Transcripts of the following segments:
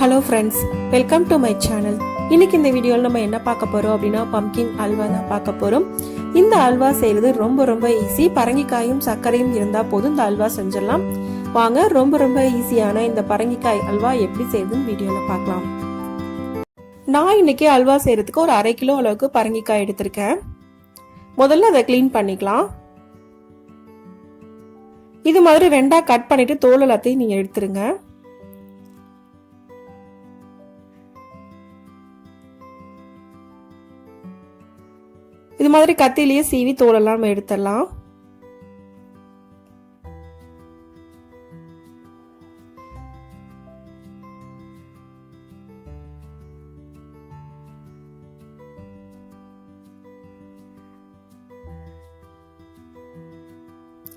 Hello friends welcome to my channel இன்னைக்கு இந்த வீடியோவில் நம்ம என்ன பார்க்க போறோம் அப்படின்னா பம்கின் அல்வா தான் பார்க்க போறோம். இந்த அல்வா செய்யறது ரொம்ப ரொம்ப ஈஸி பரங்கிக்காயும் சர்க்கரையும் இருந்தால் போதும் இந்த அல்வா செஞ்சிடலாம். வாங்க ரொம்ப ரொம்ப ஈஸியான இந்த பரங்கிக்காய் அல்வா எப்படி செய்யுதுன்னு வீடியோவில் பார்க்கலாம். நான் இன்னைக்கு அல்வா செய்யறதுக்கு ஒரு அரை கிலோ அளவுக்கு பரங்கிக்காய் எடுத்திருக்கேன். முதல்ல அதை க்ளீன் பண்ணிக்கலாம். இது மாதிரி ரெண்டா கட் பண்ணிட்டு தோல் எல்லாத்தையும் நீங்க எடுத்துருங்க. இது மாதிரி கத்திலேயே சீவி தோலெல்லாம் நம்ம எடுத்துடலாம்.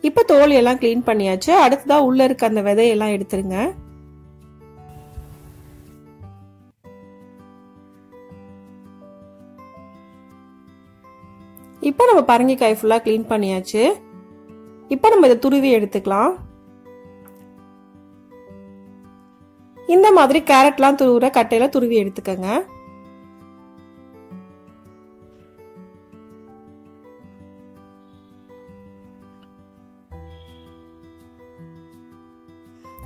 இப்போ தோல் எல்லாம் க்ளீன் பண்ணியாச்சு. அடுத்ததா உள்ள இருக்க அந்த விதையெல்லாம் எடுத்துருங்க. இப்போ நம்ம பரங்கிக்காய் ஃபுல்லாக க்ளீன் பண்ணியாச்சு. இப்போ நம்ம இதை துருவி எடுத்துக்கலாம். இந்த மாதிரி கேரட்லாம் துருவுற கட்டையில் துருவி எடுத்துக்கோங்க.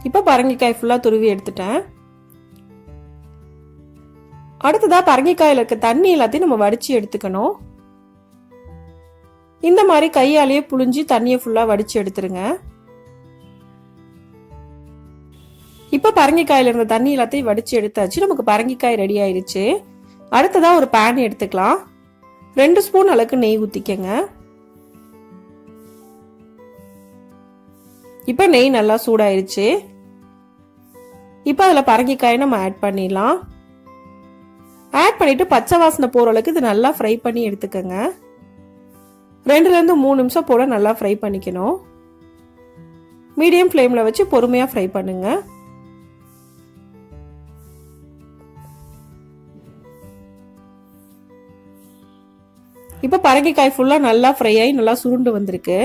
இப்போ பரங்கிக்காய் ஃபுல்லாக துருவி எடுத்துட்டேன். அடுத்ததாக பரங்கிக்காயில் இருக்க தண்ணி எல்லாத்தையும் நம்ம வடித்து எடுத்துக்கணும். இந்த மாதிரி கையாலேயே புழிஞ்சு தண்ணியை ஃபுல்லாக வடித்து எடுத்துருங்க. இப்போ பரங்கிக்காயில் இருந்த தண்ணி எல்லாத்தையும் வடித்து எடுத்தாச்சு. நமக்கு பரங்கிக்காய் ரெடி ஆயிடுச்சு அடுத்ததாக ஒரு பேன் எடுத்துக்கலாம். ரெண்டு ஸ்பூன் அளவுக்கு நெய் ஊற்றிக்கங்க இப்போ நெய் நல்லா சூடாயிருச்சு. இப்போ அதில் பரங்கிக்காயை நம்ம ஆட் பண்ணிடலாம். ஆட் பண்ணிவிட்டு பச்சை வாசனை போகிற அளவுக்கு இது நல்லா ஃப்ரை பண்ணி எடுத்துக்கோங்க. ரெண்டுலேருந்து மூணு நிமிஷம் போட நல்லா ஃப்ரை பண்ணிக்கணும். மீடியம் ஃப்ளேமில் வச்சு பொறுமையாக ஃப்ரை பண்ணுங்கள் இப்போ பரங்கிக்காய் ஃபுல்லாக நல்லா ஃப்ரை ஆகி நல்லா சுருண்டு வந்திருக்கு.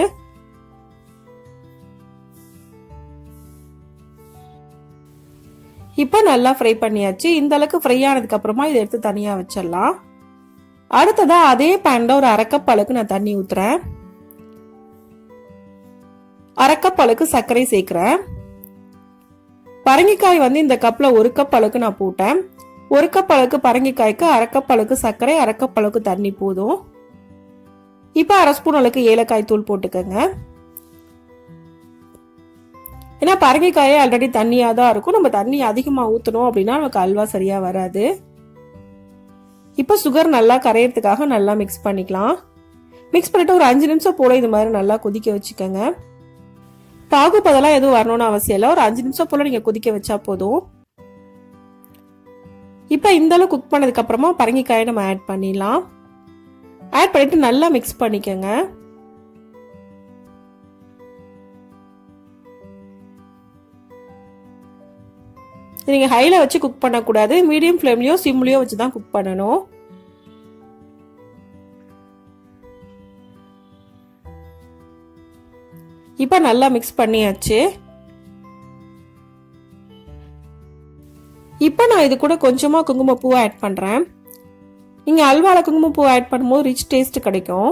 இப்போ நல்லா ஃப்ரை பண்ணியாச்சு. இந்த அளவுக்கு ஃப்ரை ஆனதுக்கப்புறமா இதை எடுத்து தனியாக வச்சிடலாம். அடுத்ததா அதே பேன்ல ஒரு அரைக்கப் அளவுக்கு நான் தண்ணி ஊத்துறேன். அரைக்கப் அளவுக்கு சர்க்கரை சேர்க்கிறேன். பரங்கிக்காய் வந்து இந்த கப்ல ஒரு கப் அளவுக்கு நான் போட்டேன். ஒரு கப் அளவுக்கு பரங்கிக்காய்க்கு அரைக்கப் அளவுக்கு சர்க்கரை அரைக்கப் அளவுக்கு தண்ணி போதும். இப்போ அரை ஸ்பூன் அளவுக்கு ஏலக்காய் தூள் போட்டுக்கோங்க. ஏன்னா பரங்கிக்காயே ஆல்ரெடி தண்ணியாக தான் இருக்கும். நம்ம தண்ணி அதிகமாக ஊற்றணும் அப்படின்னா நமக்கு அல்வா சரியாக வராது. இப்போ சுகர் நல்லா கரையிறதுக்காக நல்லா மிக்ஸ் பண்ணிக்கலாம். மிக்ஸ் பண்ணிட்டு ஒரு அஞ்சு நிமிஷம் போல இது மாதிரி நல்லா கொதிக்க வச்சுக்கோங்க. பாகு பதெல்லாம் எதுவும் வரணும்னு அவசியம் இல்லை. ஒரு அஞ்சு நிமிஷம் போல நீங்க கொதிக்க வச்சா போதும். இப்போ இந்த அளவு குக் பண்ணதுக்கு அப்புறமா பரங்கிக்காயை நம்ம ஆட் பண்ணிடலாம். ஆட் பண்ணிட்டு நல்லா மிக்ஸ் பண்ணிக்கோங்க. நீங்கள் ஹையில் வச்சு குக் பண்ணக்கூடாது. மீடியம் ஃப்ளேம்லேயோ சிம்லேயோ வச்சு தான் குக் பண்ணணும். இப்போ நல்லா மிக்ஸ் பண்ணியாச்சு. இப்போ நான் இது கூட கொஞ்சமாக குங்குமப்பூவை ஆட் பண்ணுறேன் நீங்கள் அல்வாவில் குங்குமப்பூ ஆட் பண்ணும்போது ரிச் டேஸ்ட் கிடைக்கும்.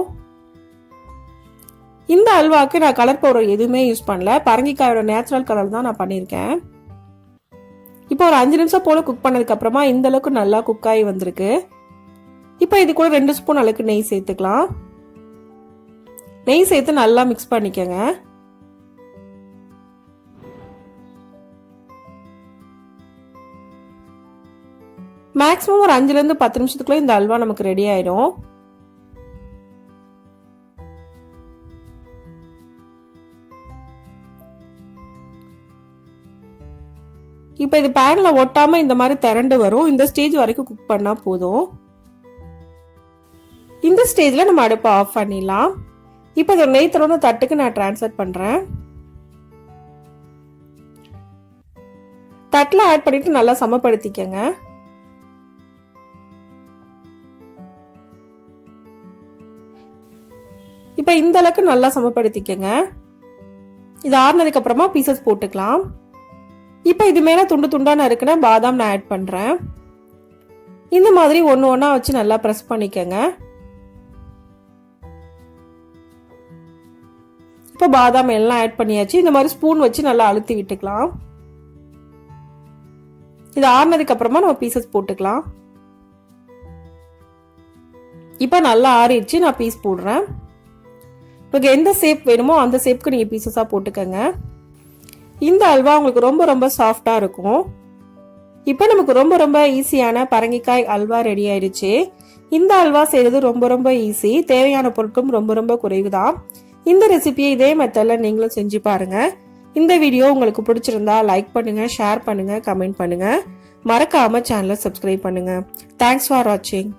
இந்த அல்வாவுக்கு நான் கலர் பவுடர் எதுவுமே யூஸ் பண்ணல. பரங்கிக்காயோட நேச்சுரல் கலர் தான் நான் பண்ணியிருக்கேன். இப்போ ஒரு அஞ்சு நிமிஷம் போல குக் பண்ணதுக்கப்புறமா இந்த அளவுக்கு நல்லா குக் ஆகி வந்திருக்கு. இப்போ இது கூட ரெண்டு ஸ்பூன் அளவுக்கு நெய் சேர்த்துக்கலாம். நெய் சேர்த்து நல்லா மிக்ஸ் பண்ணிக்கோங்க. மேக்ஸிமம் ஒரு அஞ்சுலேருந்து பத்து நிமிஷத்துக்குள்ளே இந்த அல்வா நமக்கு ரெடி ஆயிடும். இப்போ இது பேனில் ஒட்டாமல் இந்த மாதிரி திரண்டு வரும். இந்த ஸ்டேஜ் வரைக்கும் குக் பண்ணால் போதும். இந்த ஸ்டேஜில் நம்ம அடுப்பை ஆஃப் பண்ணிடலாம். இப்போ இதை நெய் திறந்த தட்டுக்கு நான் ட்ரான்ஸ்ஃபர் பண்ணுறேன் தட்டில் ஆட் பண்ணிட்டு நல்லா சமப்படுத்திக்கங்க. இப்போ இந்த அளவுக்கு நல்லா சமப்படுத்திக்கங்க. இது ஆறுனதுக்கு அப்புறமா பீசஸ் போட்டுக்கலாம். இப்போ இது மேலே துண்டு துண்டாக நறுக்குன பாதாம் நான் ஆட் பண்ணுறேன் இந்த மாதிரி ஒன்று ஒன்றா வச்சு நல்லா ப்ரெஸ் பண்ணிக்கங்க. இப்போ பாதாம் எல்லாம் ஆட் பண்ணியாச்சு. இந்த மாதிரி ஸ்பூன் வச்சு நல்லா அழுத்தி விட்டுக்கலாம். இது ஆறினதுக்கப்புறமா நம்ம பீசஸ் போட்டுக்கலாம். இப்போ நல்லா ஆறிடுச்சு. நான் பீஸ் போடுறேன். உங்களுக்கு எந்த ஷேப் வேணுமோ அந்த ஷேப்க்கு நீங்கள் பீசஸாக போட்டுக்கோங்க. இந்த அல்வா உங்களுக்கு ரொம்ப ரொம்ப சாஃப்டாக இருக்கும். இப்போ நமக்கு ரொம்ப ரொம்ப ஈஸியான பரங்கிக்காய் அல்வா ரெடி ஆயிடுச்சு. இந்த அல்வா செய்கிறது ரொம்ப ரொம்ப ஈஸி தேவையான பொருட்களும் ரொம்ப ரொம்ப குறைவு தான் இந்த ரெசிபியை இதே மெத்தடில் நீங்களும் செஞ்சு பாருங்க. இந்த வீடியோ உங்களுக்கு பிடிச்சிருந்தா லைக் பண்ணுங்க ஷேர் பண்ணுங்க கமெண்ட் பண்ணுங்க. மறக்காம சேனலை சப்ஸ்கிரைப் பண்ணுங்க. தேங்க்ஸ் ஃபார் வாட்சிங்